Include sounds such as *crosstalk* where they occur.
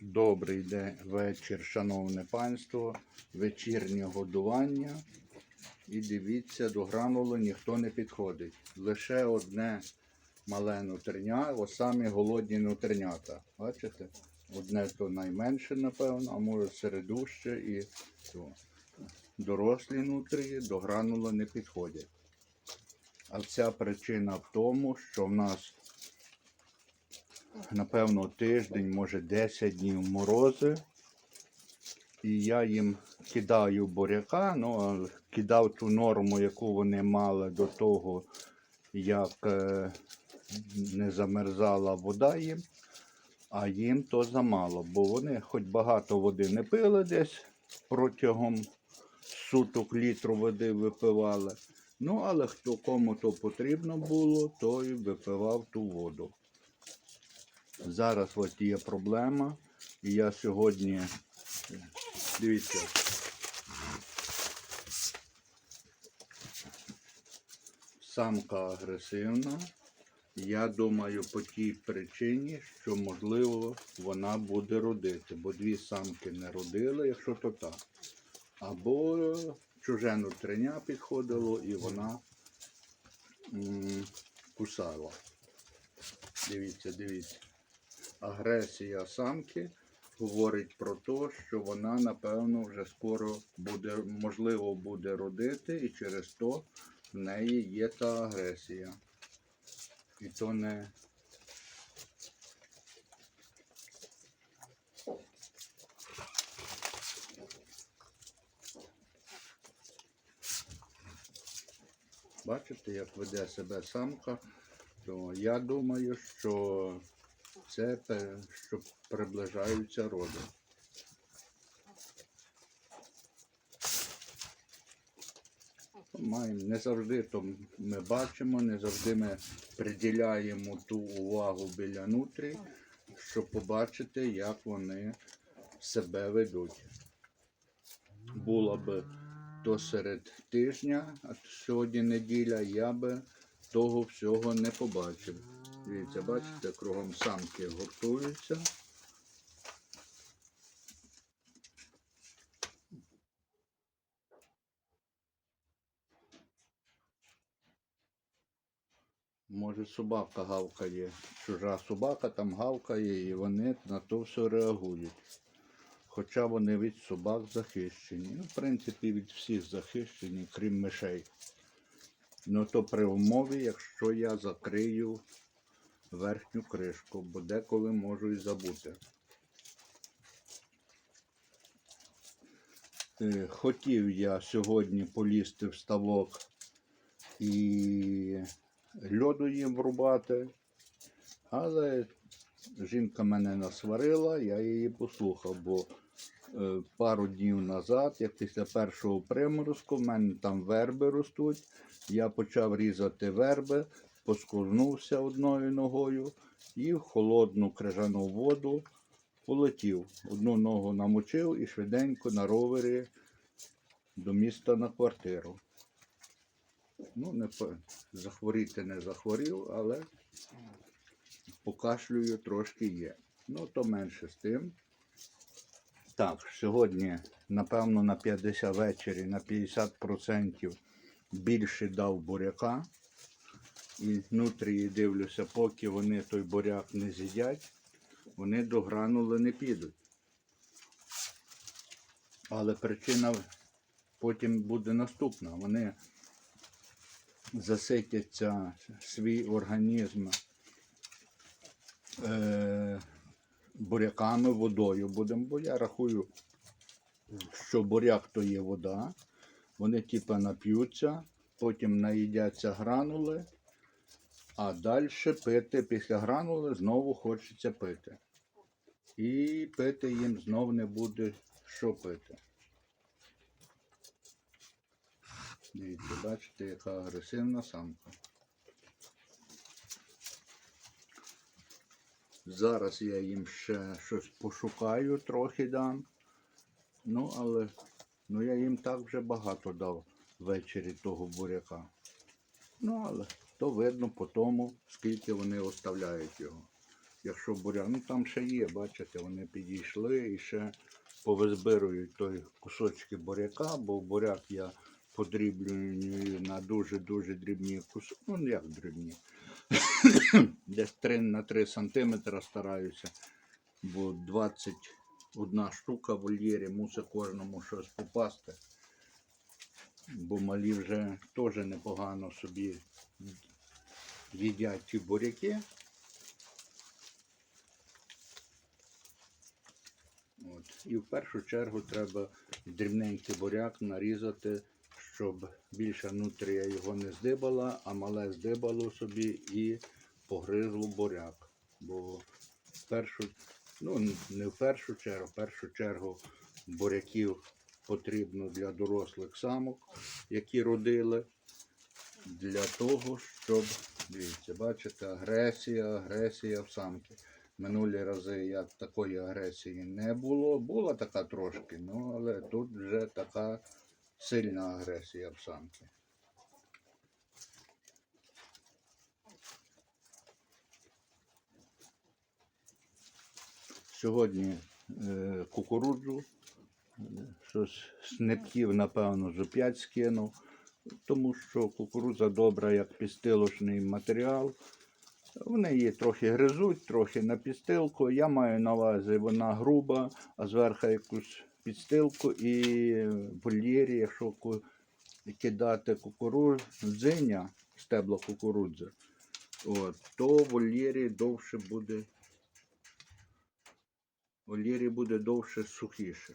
Добрий день, вечір, шановне панство, вечірнє годування. І дивіться, до гранулу ніхто не підходить. Лише одне мале нутрня, ось самі голодні нутрнята. Бачите? Одне то найменше, напевно, а може середуще і то. дорослі нутрії до гранула не підходять. А вся причина в тому, що в нас напевно, тиждень, може 10 днів морози. І я їм кидаю буряка, ну, кидав ту норму, яку вони мали до того, як е, не замерзала вода їм, а їм то замало, бо вони хоч багато води не пили десь протягом суток літру води випивали. Ну, але хто кому то потрібно було, той випивав ту воду. Зараз от є проблема. І я сьогодні, дивіться, самка агресивна. Я думаю, по тій причині, що можливо вона буде родити, бо дві самки не родили, якщо то так. Або чуже нутриня підходило і вона м, кусала. Дивіться, дивіться агресія самки говорить про те, що вона, напевно, вже скоро буде, можливо, буде родити, і через то в неї є та агресія. І то не. Бачите, як веде себе самка, то я думаю, що це те, що приближаються роди. Не завжди то ми бачимо, не завжди ми приділяємо ту увагу біля нутрі, щоб побачити, як вони себе ведуть. Було б то серед тижня, а сьогодні неділя, я би того всього не побачив. Дивіться, бачите, кругом самки гуртуються. Може собака гавкає, чужа собака там гавкає і вони на то все реагують. Хоча вони від собак захищені. Ну, в принципі, від всіх захищені, крім мишей. Ну то при умові, якщо я закрию верхню кришку, бо деколи можу і забути. Е, Хотів я сьогодні полізти в ставок і льоду їм врубати, але жінка мене насварила, я її послухав, бо е, пару днів назад, як після першого приморозку, в мене там верби ростуть, я почав різати верби, поскользнувся одною ногою і в холодну крижану воду полетів. Одну ногу намочив і швиденько на ровері до міста на квартиру. Ну, не захворіти не захворів, але покашлюю трошки є. Ну, то менше з тим. Так, сьогодні, напевно, на 50 ввечері на 50% більше дав буряка. І внутрі дивлюся, поки вони той буряк не з'їдять, вони до гранули не підуть. Але причина потім буде наступна. Вони заситяться свій організм е, буряками, водою будемо, бо я рахую, що буряк то є вода. Вони типа нап'ються, потім наїдяться гранули, а далі пити після гранули знову хочеться пити. І пити їм знов не буде що пити. Дивіться, бачите, яка агресивна самка. Зараз я їм ще щось пошукаю, трохи дам. Ну, але ну, я їм так вже багато дав ввечері того буряка. Ну, але то видно по тому, скільки вони оставляють його. якщо буряк, ну там ще є, бачите, вони підійшли і ще повизбирують той кусочки буряка, бо буряк я подріблюю на дуже-дуже дрібні кусочки. Ну, як дрібні. *coughs* Десь 3 на 3 сантиметри стараюся, бо 21 штука в вольєрі мусить кожному щось попасти. Бо малі вже теж непогано собі їдять ті буряки. От. І в першу чергу треба дрібненький буряк нарізати, щоб більша нутрія його не здибала, а мале здибало собі і погризло буряк. Бо в першу, ну не в першу чергу, в першу чергу буряків потрібно для дорослих самок, які родили, для того, щоб, дивіться, бачите, агресія, агресія в самки. Минулі рази як такої агресії не було. Була така трошки, ну але тут вже така сильна агресія в самки. Сьогодні е, кукурудзу, е, щось снитків, напевно, 5 скинув, тому що кукурудза добра як підстилочний матеріал. Вони її трохи гризуть, трохи на підстилку. Я маю на увазі, вона груба, а зверху якусь підстилку і в вольєрі, якщо кидати кукурудзиня, стебла кукурудзи, от, то в вольєрі довше буде. В вольєрі буде довше сухіше.